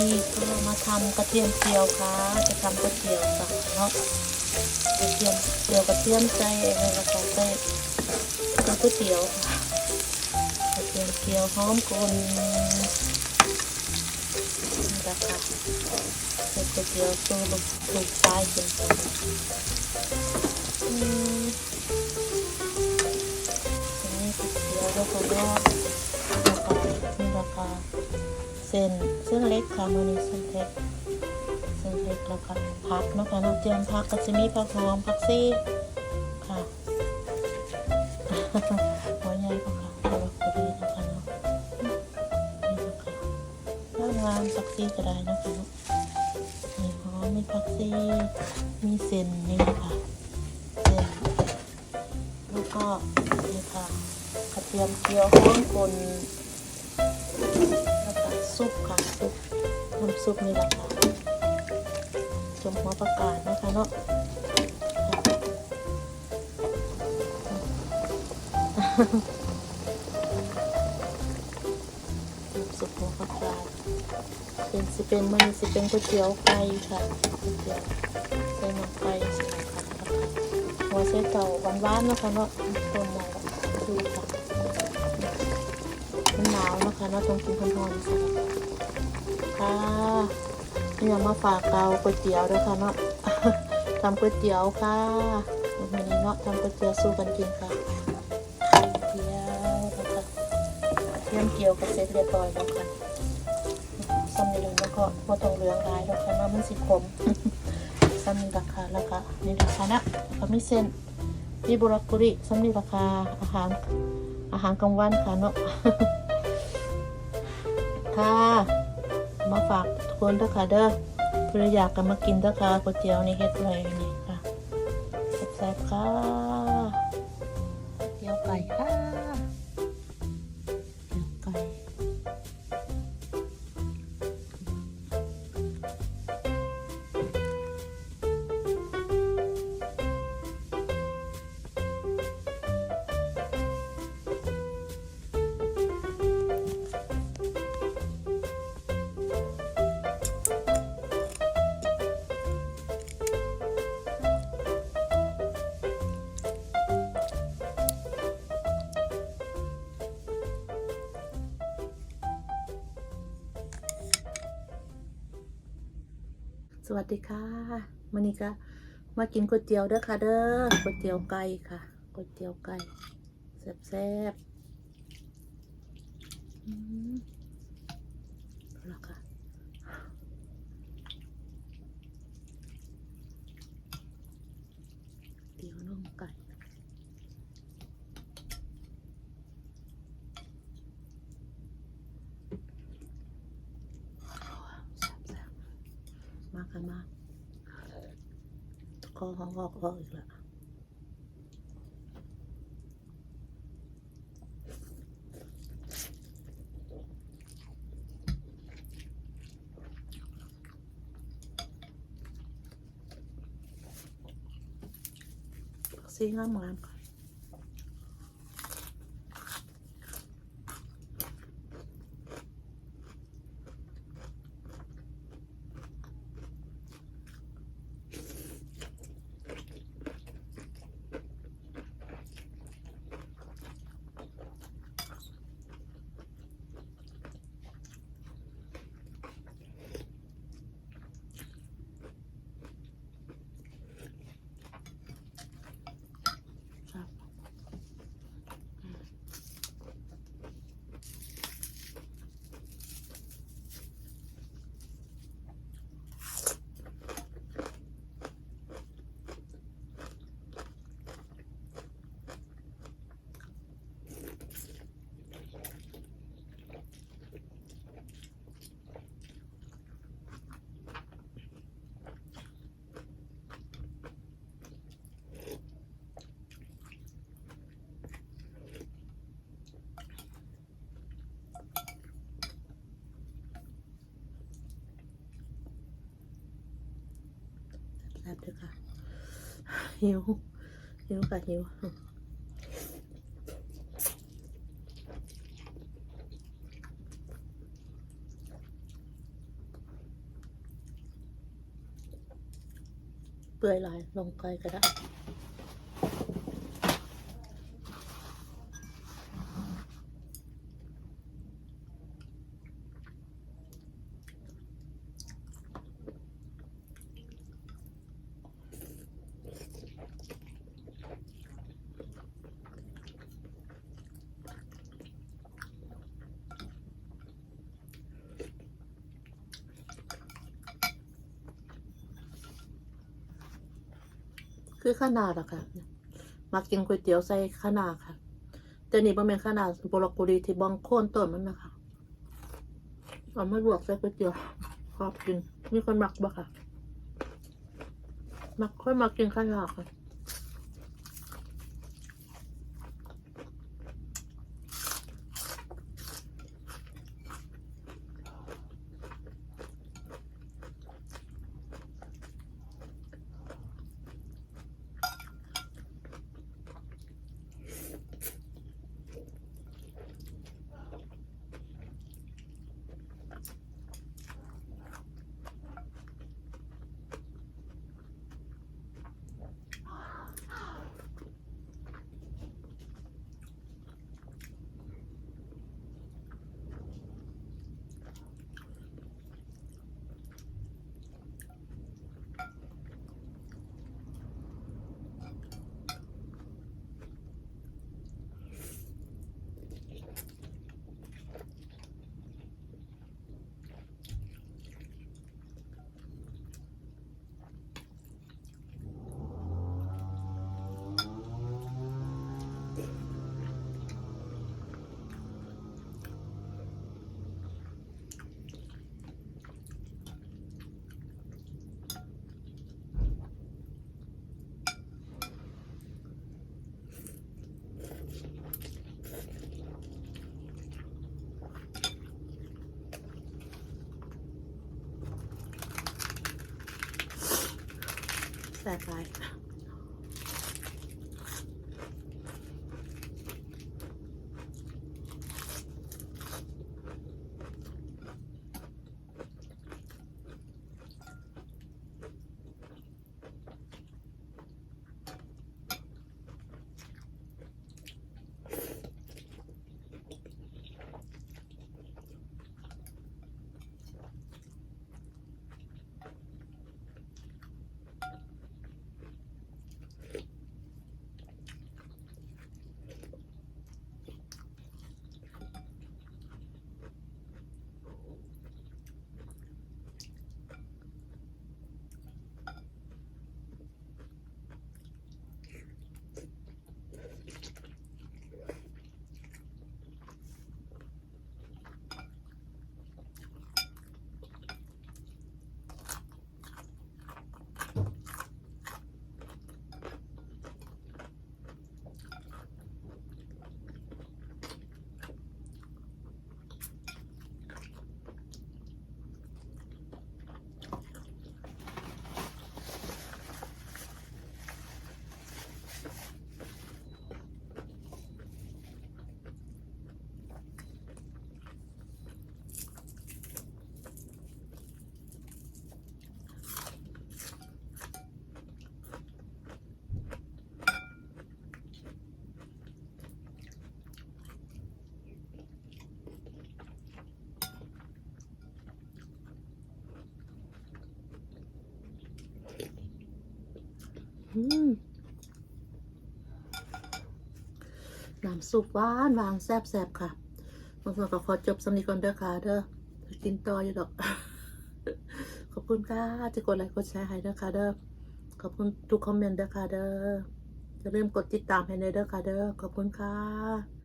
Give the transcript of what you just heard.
นี้ก็มาทำกระเทียมเจียวค่ะ จะทำก๋วยเตี๋ยวค่ะเนาะกระเทียมเจียวกระเทียมใส่อะไรแล้วก็ใส่ก๋วยเตี๋ยวค่ะกระเทียมเจียวหอมกลุ่นนี่แหละค่ะใส่ก๋วยเตี๋ยวสูลูกลูกชายกินค่ะอืมอันนี้ก๋วยเตี๋ยวแล้วก็นี่แหละค่ะ เส้นเส้นเล็กค่ะมือนี้เส้นเล็กเส้นเล็กแล้วก็ผักนะคะเนาะเตรียมผักก็จะมีผักหอมผักซี่ค่ะหัวใหญ่ก็ค่ะเดี๋ยวพอดีนะคะเนาะนี่นะคะงามงามผักซี่ก็ได้นะคะนาะมีหอมมีผักซี่มีเส้นนี่ค่ะเส้นแล้วก็นี่ค่ะกระเทียมเจียวหอมกลน ซุปค่ะซุปน้ำซุปนี่แหละค่ะจมหัวประกาศนะคะเนาะน้ำซุปหัวประกาศเป็นสิเป็นมันสิเป็นก๋วยเตี๋ยวไก่ค่ะก๋วยเตี๋ยวใส่หนังไก่สิคะหัวใส่เต่าหวานๆนะคะเนาะตัวหมอดูค่ะ มันหนาวนะคะเนาะต้องกินร้อนค่ะนี่ยังมาฝากเราก๋วยเตี๋ยวด้วยค่ะเนาะทำก๋วยเตี๋ยวค่ะวันนี้เนาะทำก๋วยเตี๋ยวสู้กันกินค่ะเตี๋ยวนะคะเตรียมเกี่ยวกับเสร็จเรียบร้อยแล้วค่ะซ้ำนี่เลยแล้วก็พอต้องเหลืองลายแล้วค่ะเนาะมันสิขมซ้ำนี่ราคาแล้วค่ะนี่ราคานะก็มีเส้นมีบรอกโคลีซ้ำนี่ราคาอาหารอาหารกลางวันค่ะเนาะ ค่ะ มาฝากทุกคนเด้อค่ะเด้อเพื่ออยากกันมากินเด้อค่ะก๋วยเตี๋ยวนี่เฮ็ดไว้นี่ค่ะแซ่บๆค่ะ วัสดีค่ะวันนี้ก็มากินก๋วยเตี๋ยวเด้อค่ะ เด้อก๋วยเตี๋ยวไก่ค่ะก๋วยเตี๋ยวไก่แซ่บๆอืมเอาละค่ะ เตี๋ยวน่องไก่ แซ่บๆมา กันมาคอหองออกออีกล้วซีงามงามค่ะ ด้อะค่ะหิวหิวค่ะหิวเปื่อยลายลงไปก็ได้ คือขนาดอะค่ะมักกินก๋วยเตี๋ยวใส่ขนาดค่ะ แต่นี่มันเป็นขนาดบรอกโคลีที่บองโค่นต้นมันนะคะเอามาลวกใส่ก๋วยเตี๋ยวชอบกิน มีคนมักบ่ค่ะ มักค่อยมักกินขนาดค่ะ แซ่ น้ำซุปหวานหวานแซ่บแซบค่ะบางส่วนก็ขอจบสำนีก่อนเด้อค่ะเด้อกินต่ออยู่ดอก ขอบคุณค่ะที่กดไลค์กดแชร์ให้เด้อค่ะเด้อขอบคุณทุกคอมเมนต์เด้อค่ะเด้ออย่าลืมกดติดตามให้เด้อค่ะเด้อขอบคุณค่ะ